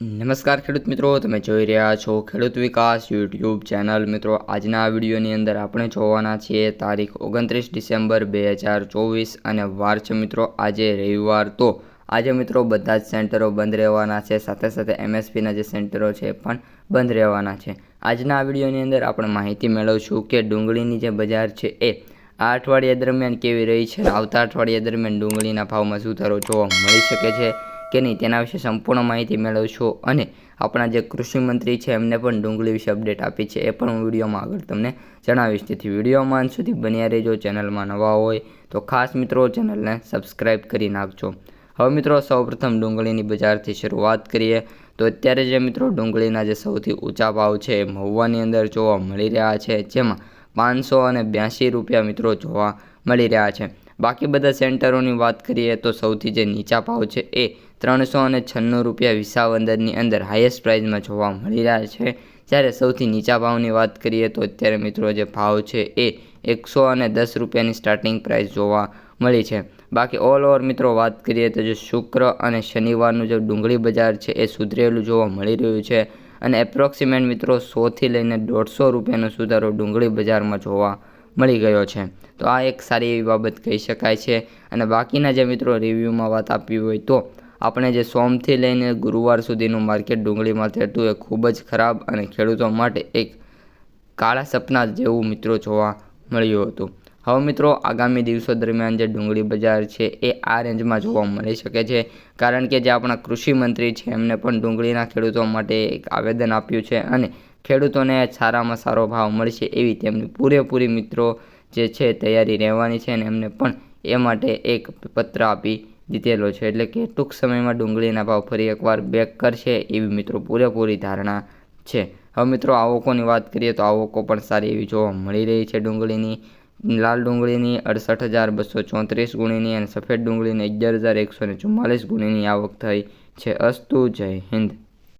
નમસ્કાર ખેડૂત મિત્રો, તમે જોઈ રહ્યા છો ખેડૂત વિકાસ યુટ્યુબ ચેનલ. મિત્રો, આજના વિડીયોની અંદર આપણે જોવાના છીએ તારીખ ઓગણત્રીસ ડિસેમ્બર બે હજાર ચોવીસ અને વાર છે મિત્રો, આજે રવિવાર. તો આજે મિત્રો બધા જ સેન્ટરો બંધ રહેવાના છે, સાથે સાથે એમએસપીના જે સેન્ટરો છે પણ બંધ રહેવાના છે. આજના વિડીયોની અંદર આપણે માહિતી મેળવશું કે ડુંગળીની જે બજાર છે એ આ અઠવાડિયા દરમિયાન કેવી રહી છે આવતા અઠવાડિયા દરમિયાન ડુંગળીના ભાવમાં સુધારો જોવા મળી શકે છે? કે નહીં તેના વિશે સંપૂર્ણ માહિતી મેળવશો અને આપણા જે કૃષિ મંત્રી છે એમને પણ ડુંગળી વિશે અપડેટ આપી છે એ પણ હું વિડીયોમાં આગળ તમને જણાવીશ. તેથી વિડીયોમાં અંત સુધી બન્યા રહેજો, ચેનલમાં નવા હોય તો ખાસ મિત્રો ચેનલને સબસ્ક્રાઈબ કરી નાખજો. હવે મિત્રો સૌપ્રથમ ડુંગળીની બજારથી શરૂઆત કરીએ તો અત્યારે જે મિત્રો ડુંગળીના જે સૌથી ઊંચા ભાવ છે એ મહુવાની અંદર જોવા મળી રહ્યા છે, જેમાં પાંચસો અને બ્યાસી રૂપિયા મિત્રો જોવા મળી રહ્યા છે. બાકી બધા સેન્ટરોની વાત કરીએ તો સૌથી જે નીચા ભાવ છે એ ત્રણસો અને છન્નું રૂપિયા વિસાવંદરની અંદર હાઈએસ્ટ પ્રાઇઝમાં જોવા મળી રહ્યા છે. જ્યારે સૌથી નીચા ભાવની વાત કરીએ તો અત્યારે મિત્રો જે ભાવ છે એ એકસો અને દસ રૂપિયાની સ્ટાર્ટિંગ પ્રાઇસ જોવા મળી છે. બાકી ઓલ ઓવર મિત્રો વાત કરીએ તો જે શુક્ર અને શનિવારનું જે ડુંગળી બજાર છે એ સુધરેલું જોવા મળી રહ્યું છે અને એપ્રોક્સિમેટ મિત્રો સોથી લઈને દોઢસો રૂપિયાનો સુધારો ડુંગળી બજારમાં જોવા મળી ગયો છે. તો આ એક સારી એવી બાબત કહી શકાય છે. અને બાકીના જે મિત્રો રિવ્યૂમાં વાત આપવી હોય તો આપણે જે સોમથી લઈને ગુરુવાર સુધીનું માર્કેટ ડુંગળીમાં થતું એ ખૂબ જ ખરાબ અને ખેડૂતો માટે એક કાળા સપના જેવું મિત્રો જોવા મળ્યું હતું. હવે મિત્રો, આગામી દિવસો દરમિયાન જે ડુંગળી બજાર છે એ આ રેન્જમાં જોવા મળી શકે છે. કારણ કે જે આપણા કૃષિ મંત્રી છે, એમને પણ ડુંગળીના ખેડૂતો માટે એક આવેદન આપ્યું છે અને ખેડૂતોને સારામાં સારો ભાવ મળશે એવી તેમની પૂરેપૂરી મિત્રો જે છે તૈયારી રહેવાની છે અને એમને પણ એ માટે એક પત્ર આપી દીધેલો છે. એટલે કે ટૂંક સમયમાં ડુંગળીના ભાવ ફરી એકવાર બેક કરશે એવી મિત્રો પૂરેપૂરી ધારણા છે. હવે મિત્રો આવકોની વાત કરીએ તો આવકો પણ સારી એવી જોવા મળી રહી છે ડુંગળીની. લાલ ડુંગળીની અડસઠ હજાર બસો ચોત્રીસ ગુણીની અને સફેદ ડુંગળીની અગિયાર હજાર એકસો ને ચુમ્માલીસ ગુણીની આવક થઈ છે. અસ્તુ જય હિન્દ.